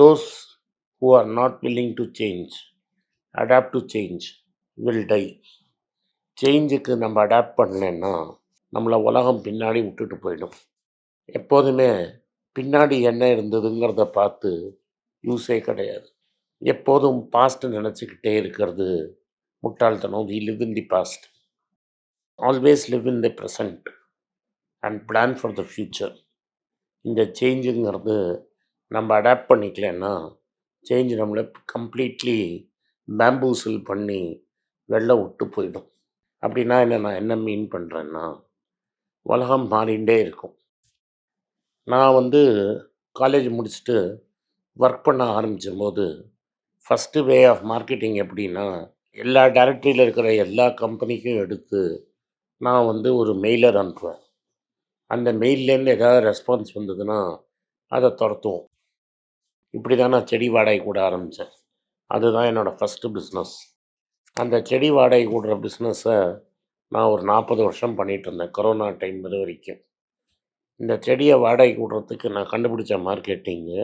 Those who are not willing to change adapt to change will die சேஞ்சுக்கு நம்ம adapt பண்ணலன்னா நம்மளை உலகம் பின்னாடி விட்டுட்டு போயிடும். எப்போதுமே பின்னாடி என்ன இருந்ததுங்கிறத பார்த்து யூஸே கிடையாது. எப்போதும் பாஸ்ட் நினச்சிக்கிட்டே இருக்கிறது முட்டாள்தனம் we live in the past always live in the present and plan for the future இந்த சேஞ்சுங்கிறது நம்ம அடாப்ட் பண்ணிக்கலன்னா சேஞ்ச் நம்மளை கம்ப்ளீட்லி பேம்பூசில் பண்ணி வெளில விட்டு போயிடும். அப்படின்னா என்ன நான் என்ன மீன் பண்ணுறேன்னா உலகம் மாறிண்டே இருக்கும். நான் வந்து காலேஜ் முடிச்சுட்டு ஒர்க் பண்ண ஆரம்பித்த ஃபஸ்ட்டு வே ஆஃப் மார்க்கெட்டிங் எப்படின்னா எல்லா டைரக்டரியில் இருக்கிற எல்லா கம்பெனிக்கும் எடுத்து நான் வந்து ஒரு மெயிலர் அனுப்புவேன். அந்த மெயில்லேருந்து ஏதாவது ரெஸ்பான்ஸ் வந்ததுன்னா அதை துரத்துவோம். இப்படி தான் நான் செடி வாடகை கூட ஆரம்பித்தேன் அதுதான் என்னோடய ஃபஸ்ட்டு பிஸ்னஸ் அந்த செடி வாடகை கூடுற பிஸ்னஸை நான் ஒரு நாற்பது வருஷம் பண்ணிகிட்டு இருந்தேன். கொரோனா டைம் இது வரைக்கும். இந்த செடியை வாடகை கூடுறதுக்கு நான் கண்டுபிடிச்ச மார்க்கெட்டிங்கு